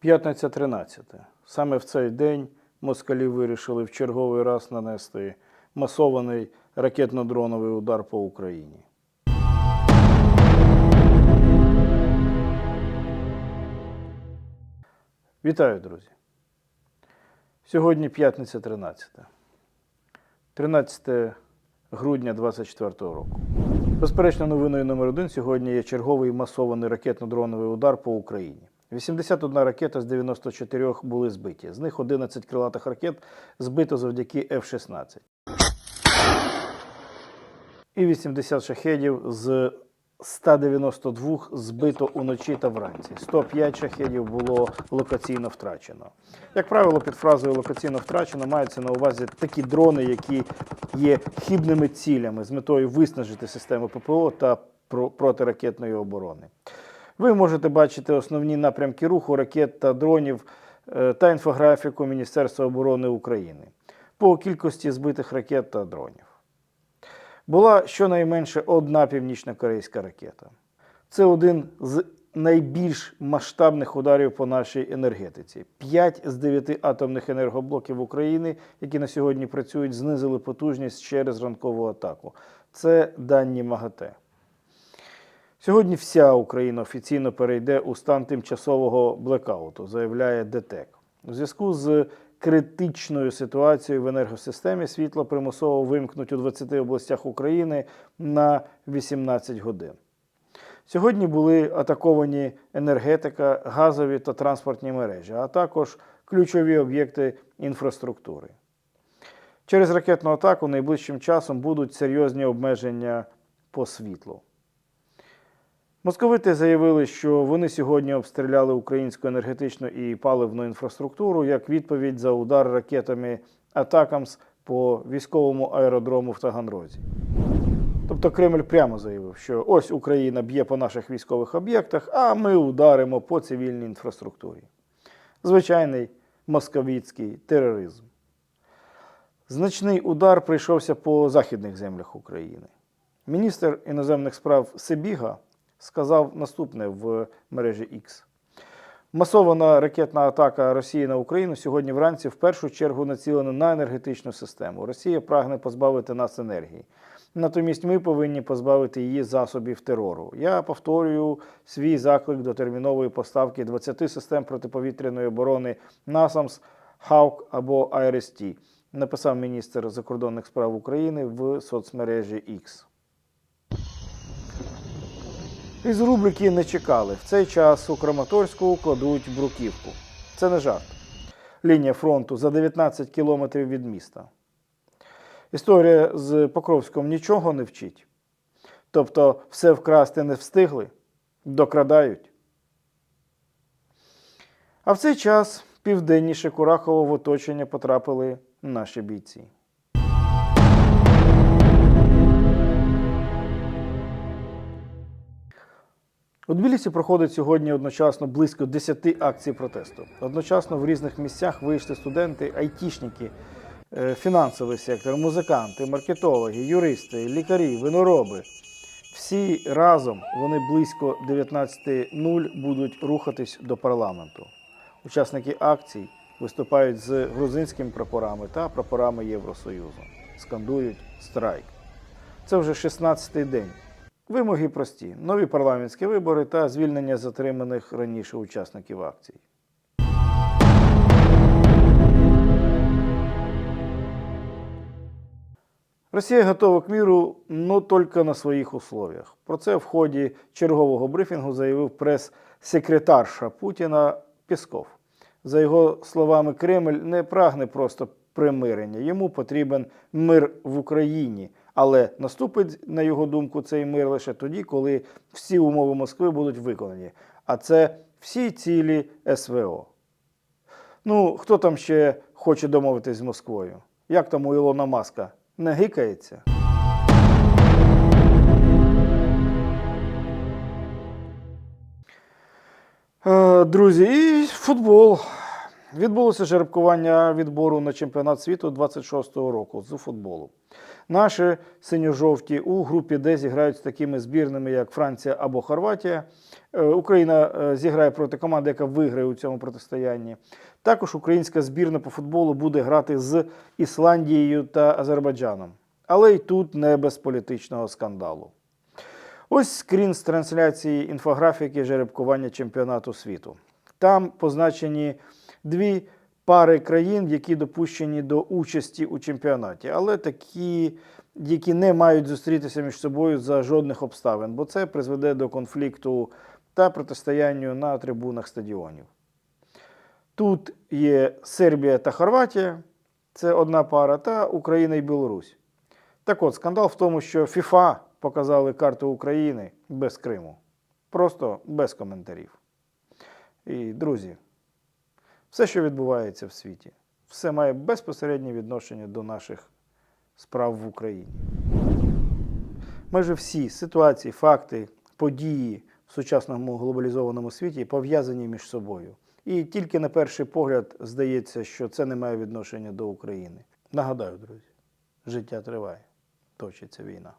П'ятниця 13. Саме в цей день москалі вирішили в черговий раз нанести масований ракетно-дроновий удар по Україні. Вітаю, друзі. Сьогодні п'ятниця 13. 13 грудня 2024 року. Безперечно, новиною номер один сьогодні є черговий масований ракетно-дроновий удар по Україні. 81 ракета з 94 були збиті. З них 11 крилатих ракет збито завдяки F-16. І 80 шахедів з 192 збито уночі та вранці. 105 шахедів було локаційно втрачено. Як правило, під фразою локаційно втрачено мається на увазі такі дрони, які є хибними цілями з метою виснажити систему ППО та протиракетної оборони. Ви можете бачити основні напрямки руху ракет та дронів е, та інфографіку Міністерства оборони України по кількості збитих ракет та дронів. Була щонайменше одна північно-корейська ракета. Це один з найбільш масштабних ударів по нашій енергетиці. П'ять з дев'яти атомних енергоблоків України, які на сьогодні працюють, знизили потужність через ранкову атаку. Це дані МАГАТЕ. Сьогодні вся Україна офіційно перейде у стан тимчасового блекауту, заявляє ДТЕК. У зв'язку з критичною ситуацією в енергосистемі світло примусово вимкнуть у 20 областях України на 18 годин. Сьогодні були атаковані енергетика, газові та транспортні мережі, а також ключові об'єкти інфраструктури. Через ракетну атаку найближчим часом будуть серйозні обмеження по світлу. Московити заявили, що вони сьогодні обстріляли українську енергетичну і паливну інфраструктуру як відповідь за удар ракетами Атакамс по військовому аеродрому в Таганрозі. Тобто Кремль прямо заявив, що ось Україна б'є по наших військових об'єктах, а ми ударимо по цивільній інфраструктурі. Звичайний московіцький тероризм. Значний удар прийшовся по західних землях України. Міністр іноземних справ Сибіга сказав наступне в мережі X. Масована ракетна атака Росії на Україну сьогодні вранці в першу чергу націлена на енергетичну систему. Росія прагне позбавити нас енергії. Натомість ми повинні позбавити її засобів терору. Я повторюю свій заклик до термінової поставки 20 систем протиповітряної оборони NASAMS, ХАУК або АРСТ, написав міністр закордонних справ України в соцмережі X. Із рубрики не чекали. В цей час у Краматорську кладуть бруківку. Це не жарт. Лінія фронту за 19 кілометрів від міста. Історія з Покровськом нічого не вчить. Тобто все вкрасти не встигли, докрадають. А в цей час південніше Курахово в оточення потрапили наші бійці. У Тбілісі проходить сьогодні одночасно близько 10 акцій протесту. Одночасно в різних місцях вийшли студенти, айтішники, е, фінансовий сектор, музиканти, маркетологи, юристи, лікарі, винороби. Всі разом вони близько 19.00 будуть рухатись до парламенту. Учасники акцій виступають з грузинськими прапорами та прапорами Євросоюзу. Скандують страйк. Це вже 16-й день. Вимоги прості: нові парламентські вибори та звільнення затриманих раніше учасників акцій. Росія готова к міру, но тільки на своїх условиях. Про це в ході чергового брифінгу заявив прес-секретарша Путіна Пісков. За його словами, Кремль не прагне просто примирення. Йому потрібен мир в Україні. Але наступить, на його думку, цей мир лише тоді, коли всі умови Москви будуть виконані. А це всі цілі СВО. Ну, хто там ще хоче домовитись з Москвою? Як там у Ілона Маска? Не гикається? Е, Друзі, і футбол. Відбулося жеребкування відбору на чемпіонат світу 26-го року з футболу. Наші синьо-жовті у групі Д зіграють з такими збірними, як Франція або Хорватія. Е, Україна е, зіграє проти команди, яка виграє у цьому протистоянні. Також українська збірна по футболу буде грати з Ісландією та Азербайджаном. Але й тут не без політичного скандалу. Ось скрін з трансляції інфографіки жеребкування чемпіонату світу. Там позначені дві пари країн, які допущені до участі у чемпіонаті, але такі, які не мають зустрітися між собою за жодних обставин, бо це призведе до конфлікту та протистоянню на трибунах стадіонів. Тут є Сербія та Хорватія, це одна пара, та Україна і Білорусь. Так от, скандал в тому, що ФІФА показали карту України без Криму. Просто без коментарів. І, друзі, все, що відбувається в світі, все має безпосереднє відношення до наших справ в Україні. Майже всі ситуації, факти, події в сучасному глобалізованому світі пов'язані між собою. І тільки на перший погляд здається, що це не має відношення до України. Нагадаю, друзі, життя триває, точиться війна.